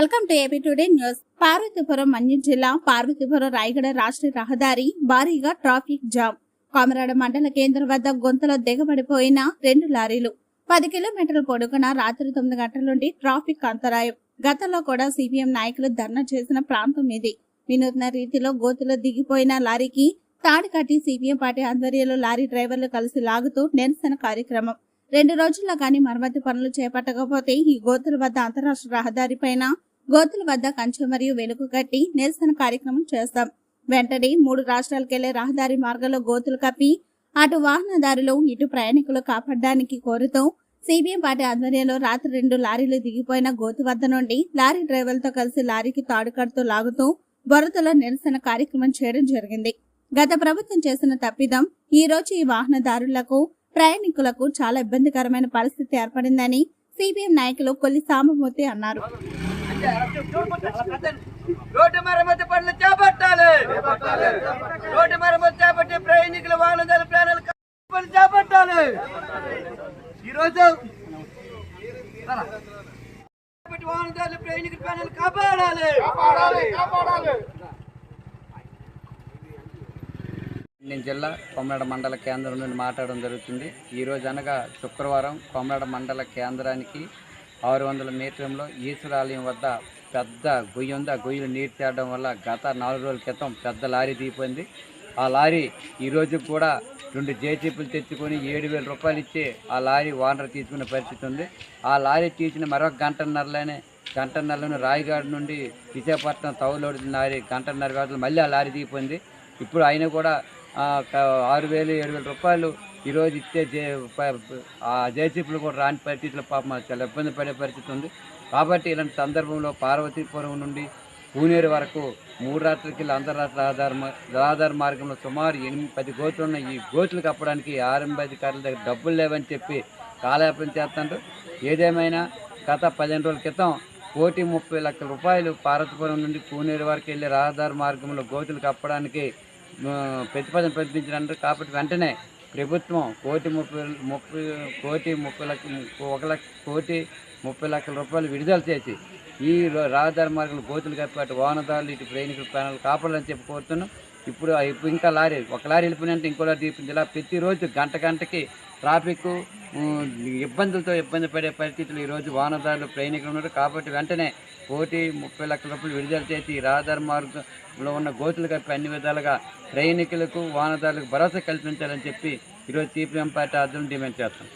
Welcome to AP today news. Parvathipuram Manyam జిల్లా పార్వతీపురం రాయగడ రాష్ట్ర రహదారి భారీగా ట్రాఫిక్ జామ్. కామరాడ మండల కేంద్రం వద్ద గొంతలో దిగబడిపోయిన రెండు లారీలు. పది కిలోమీటర్ల పొడుగున రాత్రి తొమ్మిది గంటల నుండి ట్రాఫిక్ అంతరాయం. గతంలో కూడా సిపిఎం నాయకులు ధర్నా చేసిన ప్రాంతం ఇది. వినూత్న రీతిలో గోతులో దిగిపోయిన లారీకి తాడు కట్టి సిపిఎం పార్టీ ఆధ్వర్యంలో లారీ డ్రైవర్లు కలిసి లాగుతూ నిరసన కార్యక్రమం. రెండు రోజుల్లో కానీ మరమ్మతి పనులు చేపట్టకపోతే ఈ గోతుల వద్ద అంతరాష్ట్ర రహదారి పైన గోతుల వద్ద కంచె మరియు వెనుక కట్టి నిరసన కార్యక్రమం చేస్తాం. వెంటనే మూడు రాష్ట్రాలకెళ్ళే రహదారి మార్గంలో గోతులు కప్పి అటు వాహనదారులు ఇటు ప్రయాణికులు కాపాడడానికి కోరుతూ సిబిఎం పార్టీ ఆధ్వర్యంలో రాత్రి రెండు లారీలు దిగిపోయిన గోతు వద్ద నుండి లారీ డ్రైవర్లతో కలిసి లారీకి తాడు కడుతూ లాగుతూ బొరతలో నిరసన కార్యక్రమం చేయడం జరిగింది. గత ప్రభుత్వం చేసిన తప్పిదం ఈ రోజు ఈ వాహనదారులకు ప్రయాణికులకు చాలా ఇబ్బందికరమైన పరిస్థితి ఏర్పడిందని సిపిఎం నాయకులు కొల్లి సాంబమూర్తి అన్నారు. రోడ్డు మరమ్మతు పనులు చేపట్టాలి రోడ్డు మరమ్మతు చేపట్టి ప్రయాణికుల వాహనదారుల ప్రాణాలు పనులు చేపట్టాలి ఈరోజు వాహనదారులు ప్రయాణికుల ప్రాణాలు కాపాడాలి నేను జిల్లా కొమ్మడ మండల కేంద్రం నుండి మాట్లాడడం జరుగుతుంది. ఈరోజు అనగా శుక్రవారం కొమ్మడ మండల కేంద్రానికి ఆరు వందల మీటర్లో ఈశ్వరాలయం వద్ద పెద్ద గొయ్యి ఉంది. ఆ గొయ్యిలో నీరు తేవడం వల్ల గత నాలుగు రోజుల క్రితం పెద్ద లారీ దిగిపోయింది. ఆ లారీ ఈరోజు కూడా రెండు జేసీపీలు తెచ్చుకొని ఏడు వేల రూపాయలు ఇచ్చి ఆ లారీ ఓనర్ తీసుకునే పరిస్థితి ఉంది. ఆ లారీ తీసిన మరొక గంటన్నరలోనే గంటన్నరలోనే రాయగాడ్ నుండి విశాఖపట్నం తౌలోడి లారీ గంటన్నర వేళలో మళ్ళీ ఆ లారీ దిగిపోయింది. ఇప్పుడు ఆయన కూడా ఆరు వేలు ఏడు వేల రూపాయలు ఈరోజు ఇచ్చే జే ఆ జేసీపీలు కూడా రాని పరిస్థితులు పాపం చాలా ఇబ్బంది పడే పరిస్థితి ఉంది. కాబట్టి ఇలాంటి సందర్భంలో పార్వతీపురం నుండి పూనేరు వరకు మూడు రాత్రికి అంతర్రాష్ట్ర రహదారి మా- రహదారి మార్గంలో సుమారు ఎనిమిది పది గోతులు ఉన్న ఈ గోతులు కప్పడానికి ఆర్ఎంబీ అధికారుల దగ్గర డబ్బులు లేవని చెప్పి కాలయాపన చేస్తుంటారు ఏదేమైనా గత పదిహేను రోజుల క్రితం కోటి ముప్పై లక్షల రూపాయలు పార్వతీపురం నుండి పూనేరు వరకు వెళ్ళే రహదారి మార్గంలో గోతులు కప్పడానికి ప్రతిపాదన ప్రకటించినారు కాబట్టి వెంటనే ప్రభుత్వం కోటి ముప్పై ముప్పై కోటి ముప్పై లక్ష ఒక లక్ష కోటి ముప్పై లక్షల రూపాయలు విడుదల చేసి ఈ రహదారి మార్గంలో గోతులు కప్పటి వాహనదారులు ఇటు ప్రయాణికుల ప్రాణాలు కాపాడాలని చెప్పి కోరుతున్నాం. ఇప్పుడు ఇప్పుడు ఇంకా లారీ ఒక లారీ వెళ్ళిపోయినంటే ఇంకో లారీ తీపింది ఇలా ప్రతిరోజు గంట గంటకి ట్రాఫిక్ ఇబ్బందులతో ఇబ్బంది పడే పరిస్థితులు ఈరోజు వాహనదారులు ప్రయాణికులు ఉన్నారు. కాబట్టి వెంటనే కోటి ముప్పై లక్షల రూపాయలు విడుదల చేసి రహదారి మార్గంలో ఉన్న గోతులు కప్పి అన్ని విధాలుగా ప్రయాణికులకు వాహనదారులకు భరోసా కల్పించాలని చెప్పి ఈరోజు సిపిఎం పార్టీ ఆధ్వర్యం డిమాండ్ చేస్తాం.